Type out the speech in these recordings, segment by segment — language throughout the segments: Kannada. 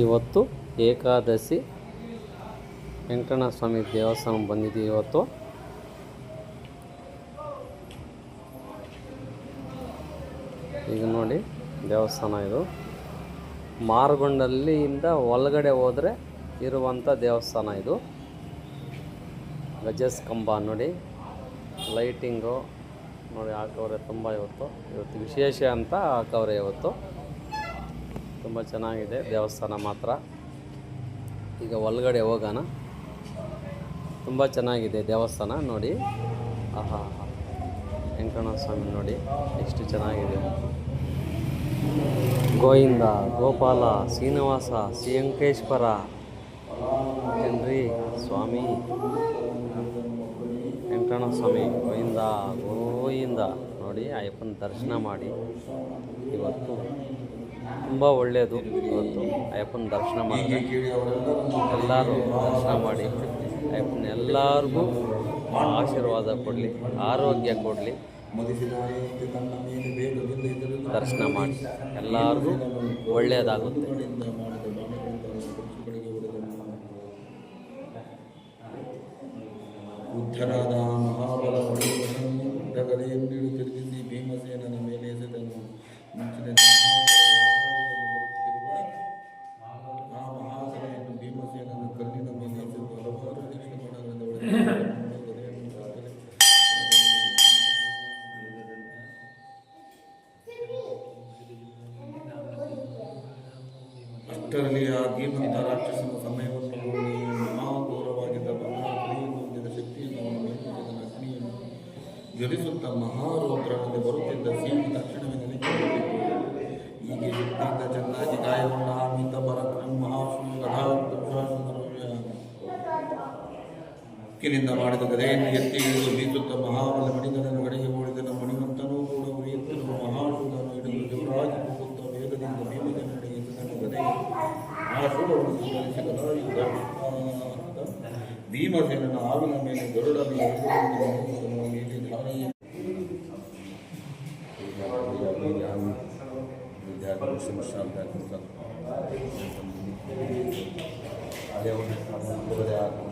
ಇವತ್ತು ಏಕಾದಶಿ. ವೆಂಕಟರಮಣ ಸ್ವಾಮಿ ದೇವಸ್ಥಾನ ಬಂದಿದ್ದೀವಿ ಇವತ್ತು. ಈಗ ನೋಡಿ ದೇವಸ್ಥಾನ ಇದು. ಮಾರ್ಗೊಂಡಲ್ಲಿಯಿಂದ ಒಳಗಡೆ ಹೋದರೆ ಇರುವಂಥ ದೇವಸ್ಥಾನ ಇದು. ಗಜಸ್ ಕಂಬ ನೋಡಿ, ಲೈಟಿಂಗು ನೋಡಿ ಹಾಕವ್ರೆ ತುಂಬ ಇವತ್ತು. ಇವತ್ತು ವಿಶೇಷ ಅಂತ ಹಾಕವ್ರೆ ಇವತ್ತು. ತುಂಬ ಚೆನ್ನಾಗಿದೆ, ದೇವಸ್ಥಾನ ಮಾತ್ರ. ಈಗ ಒಳಗಡೆ ಹೋಗೋಣ. ತುಂಬ ಚೆನ್ನಾಗಿದೆ ದೇವಸ್ಥಾನ, ನೋಡಿ. ಆಹಾ. ವೆಂಕಣ್ಣ ಸ್ವಾಮಿ ನೋಡಿ, ಎಷ್ಟು ಚೆನ್ನಾಗಿದೆ. ಗೋವಿಂದ, ಗೋಪಾಲ, ಶ್ರೀನಿವಾಸ ಶ್ರೀಯಂಕೇಶ್ವರ ಏನ್ರಿ ಸ್ವಾಮಿ? ವೆಂಕಣ್ಣ ಸ್ವಾಮಿ ಗೋವಿಂದ ಗೋವಿಂದ. ನೋಡಿ, ಅಯ್ಯಪ್ಪನ ದರ್ಶನ ಮಾಡಿ. ಇವತ್ತು ತುಂಬ ಒಳ್ಳೆಯದು ಇವತ್ತು ಅಯ್ಯಪ್ಪನ ದರ್ಶನ ಮಾಡಿ ಎಲ್ಲರೂ ದರ್ಶನ ಮಾಡಿ. ಅಯ್ಯಪ್ಪನ ಎಲ್ಲರಿಗೂ ಆಶೀರ್ವಾದ ಕೊಡಲಿ, ಆರೋಗ್ಯ ಕೊಡಲಿ. ದರ್ಶನ ಮಾಡಿ. ಎಲ್ಲರಿಗೂ ಒಳ್ಳೆಯದಾಗುತ್ತೆ. ಉದ್ಧರಾದ ಮಹಾಬಲ ಅಷ್ಟರಲ್ಲಿ ಆ ಧೀಮಂತ ರಾಕ್ಷಸನ ಸಮಯವನ್ನು ನೋಡಿ ಮಹಾಘೋರವಾಗಿದ್ದ ಹೊಂದಿದ ಶಕ್ತಿಯನ್ನು ಅವನು ಮೇಲ್ಮುಖದ ಅಗ್ನಿಯನ್ನು ಜ್ವಲಿಸುತ್ತ ಮಹಾರೌದ್ರನಲ್ಲಿ ಬರುತ್ತಿದ್ದ ಸೀಮೆ ತಕ್ಷಣವೇ ನೆಲೆಗೊಂಡಿತು ಹೀಗೆ ಚೆನ್ನಾಗಿ ಕಿನಿಂದ ಮಾಡಿದ ಗದೆಯನ್ನು ಎತ್ತಿ ಹಿಡಿದು ಬೀಸುತ್ತ ಮಹಾಬಲ ಮಣಿಗನನ್ನು ಕಡೆಗೆ ಓಡಿದನ ಮಣಿವಂತನೂ ಕೂಡ ಉರಿಯುತ್ತನು ಮಹಾಶೂರನು ಹಿಡಿದು ಜೋರಾಗಿ ಹೋಗುತ್ತ ವೇಗದಿಂದ ಭೀಮಜನಡೆಗೆ ಎಸೆದನು ಗದೆಗೆ ಆ ಶೂರವನ್ನು ಸಂಹರಿಸಿ ಗದಾಯುಧ ಭೀಮಸೇನನ ಆವಿನ ಮೇಲೆ ಎಳೆದುಕೊಂಡು ಮೇಲೆ ಧಾರೆಯ Shri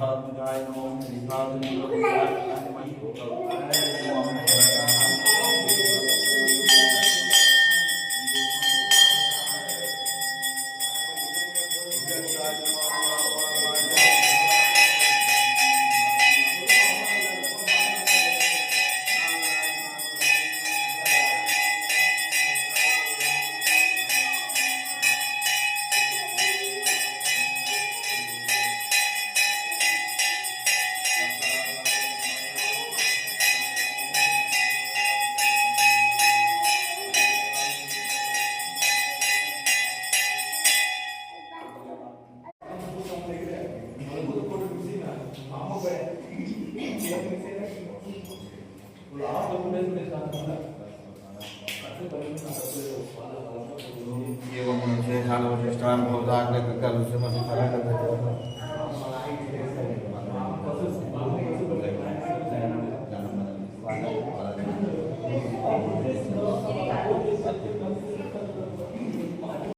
Phật, Đại Ngôn, Thị Ba, Tinh Lương, Đại Ngôn, Đại Ngôn, Đại एवं हालवशिष्टान् भवदाग्रकलुषमसि फलकथं